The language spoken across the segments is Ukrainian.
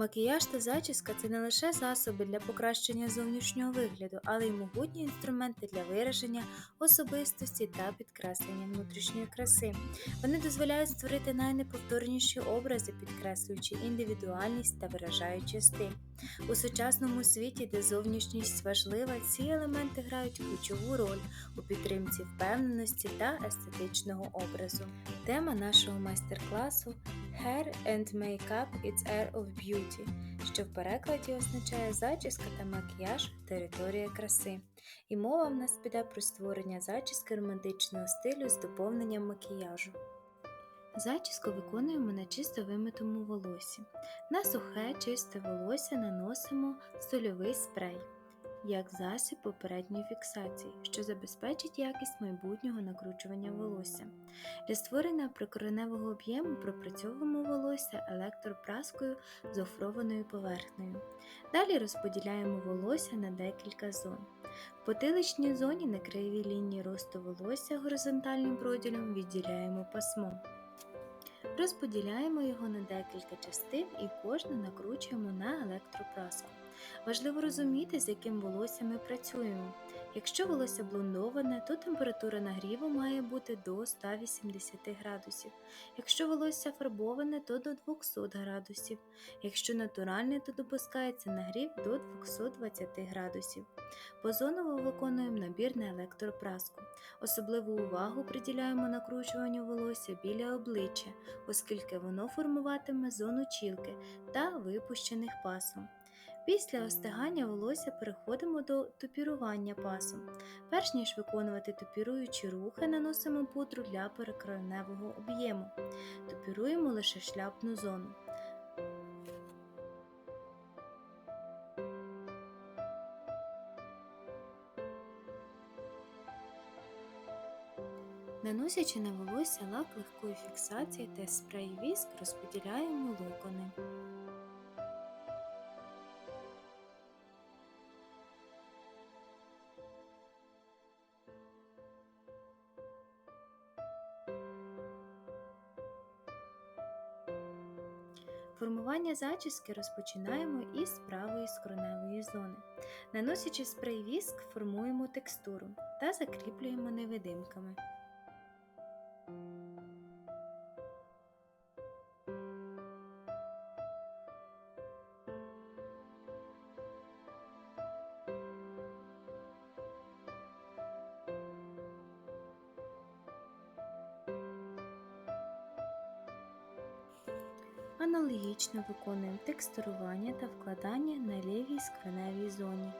Макіяж та зачіска це не лише засоби для покращення зовнішнього вигляду, але й могутні інструменти для вираження особистості та підкреслення внутрішньої краси. Вони дозволяють створити найнеповторніші образи, підкреслюючи індивідуальність та виражаючи стиль. У сучасному світі, де зовнішність важлива, ці елементи грають ключову роль у підтримці впевненості та естетичного образу. Тема нашого майстер-класу Hair and Makeup It's Air of Beauty, що в перекладі означає зачіска та макіяж територія краси. І мова в нас піде про створення зачіски романтичного стилю з доповненням макіяжу. Зачіску виконуємо на чисто вимитому волосі. На сухе чисте волосся наносимо сольовий спрей як засіб попередньої фіксації, що забезпечить якість майбутнього накручування волосся. Для створення прикореневого об'єму пропрацьовуємо волосся електропраскою з офрованою поверхнею. Далі розподіляємо волосся на декілька зон. В потиличній зоні на краєвій лінії росту волосся горизонтальним проділем відділяємо пасмо. Розподіляємо його на декілька частин і кожну накручуємо на електропраску. Важливо розуміти, з яким волоссям ми працюємо. Якщо волосся блондоване, то температура нагріву має бути до 180 градусів. Якщо волосся фарбоване, то до 200 градусів. Якщо натуральне, то допускається нагрів до 220 градусів. Позоново виконуємо набір на електропраску. Особливу увагу приділяємо накручуванню волосся біля обличчя, оскільки воно формуватиме зону чілки та випущених пасом. Після остигання волосся переходимо до тупірування пасом. Перш ніж виконувати тупіруючі рухи, наносимо пудру для перекроєневого об'єму. Тупіруємо лише шляпну зону. Наносячи на волосся лак легкої фіксації та спрей віск, розподіляємо локони. Формування зачіски розпочинаємо із правої скроневої зони. Наносячи спрей віск, формуємо текстуру та закріплюємо невидимками. Аналогічно виконуємо текстурування та вкладання на лівій скроневій зоні.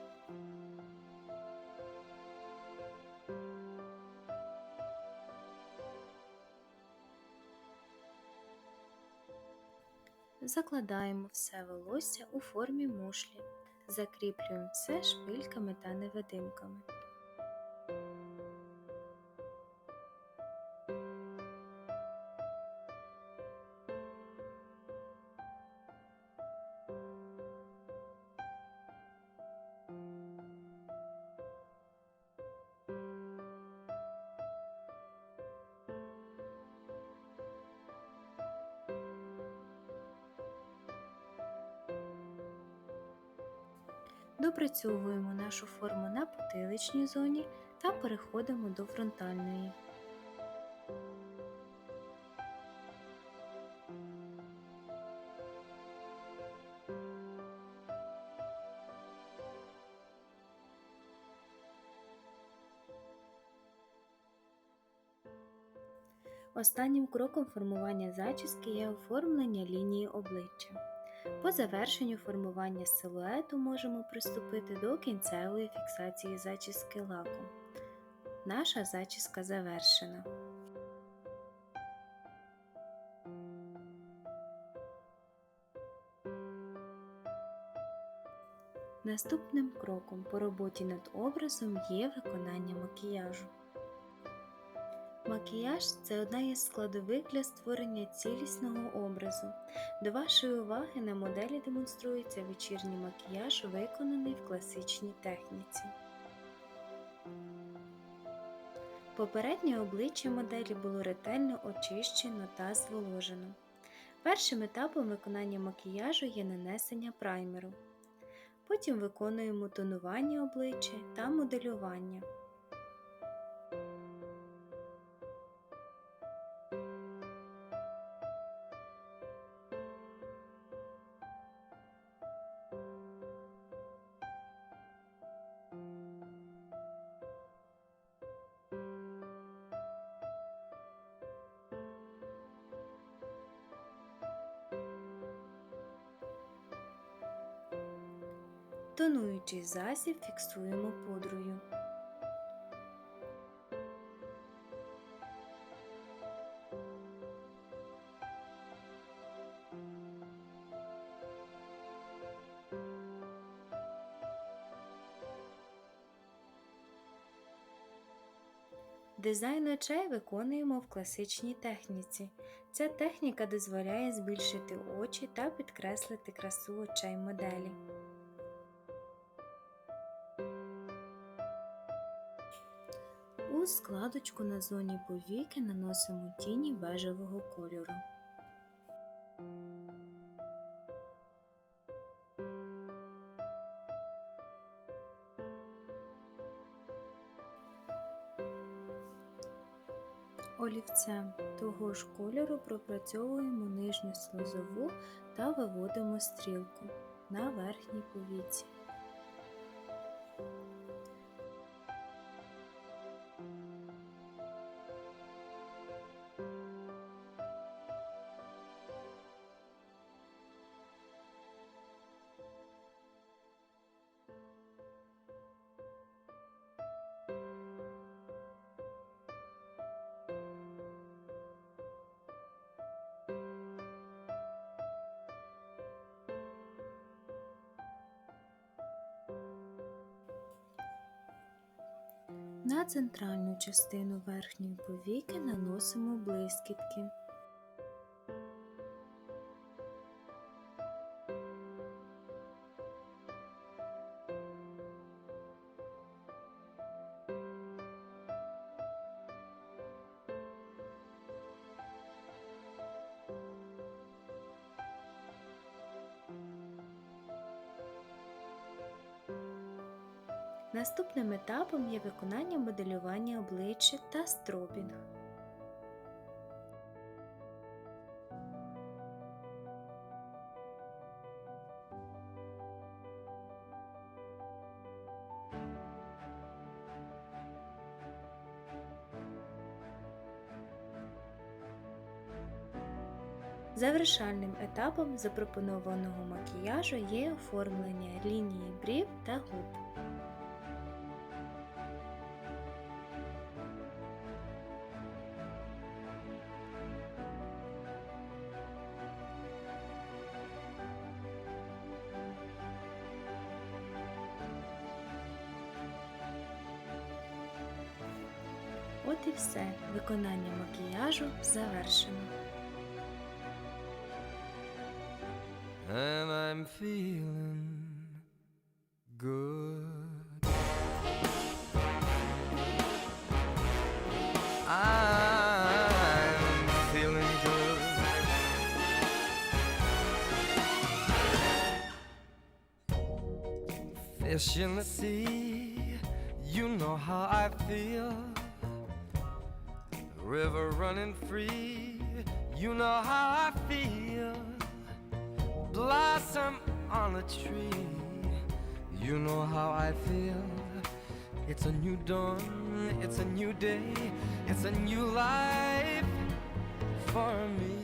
Закладаємо все волосся у формі мушлі. Закріплюємо все шпильками та невидимками. Допрацьовуємо нашу форму на потиличній зоні та переходимо до фронтальної. Останнім кроком формування зачіски є оформлення лінії обличчя. По завершенню формування силуету можемо приступити до кінцевої фіксації зачіски лаком. Наша зачіска завершена. Наступним кроком по роботі над образом є виконання макіяжу. Макіяж це одна із складових для створення цілісного образу. До вашої уваги на моделі демонструється вечірній макіяж, виконаний в класичній техніці. Попереднє обличчя моделі було ретельно очищено та зволожено. Першим етапом виконання макіяжу є нанесення праймеру. Потім виконуємо тонування обличчя та моделювання. Тонуючий засіб фіксуємо пудрою. Дизайн очей виконуємо в класичній техніці. Ця техніка дозволяє збільшити очі та підкреслити красу очей моделі. У складочку на зоні повіки наносимо тіні бежевого кольору. Олівцем того ж кольору пропрацьовуємо нижню слизову та виводимо стрілку на верхній повіці. На центральну частину верхньої повіки наносимо блискітки. Наступним етапом є виконання моделювання обличчя та стробінг. Завершальним етапом запропонованого макіяжу є оформлення лінії брів та губ. От і все. Виконання макіяжу завершено. and I'm feeling good. I'm feeling good. Fish in the sea, you know how I feel. River running free, you know how I feel blossom on a tree. You know how I feel. It's a new dawn, it's a new day, it's a new life for me.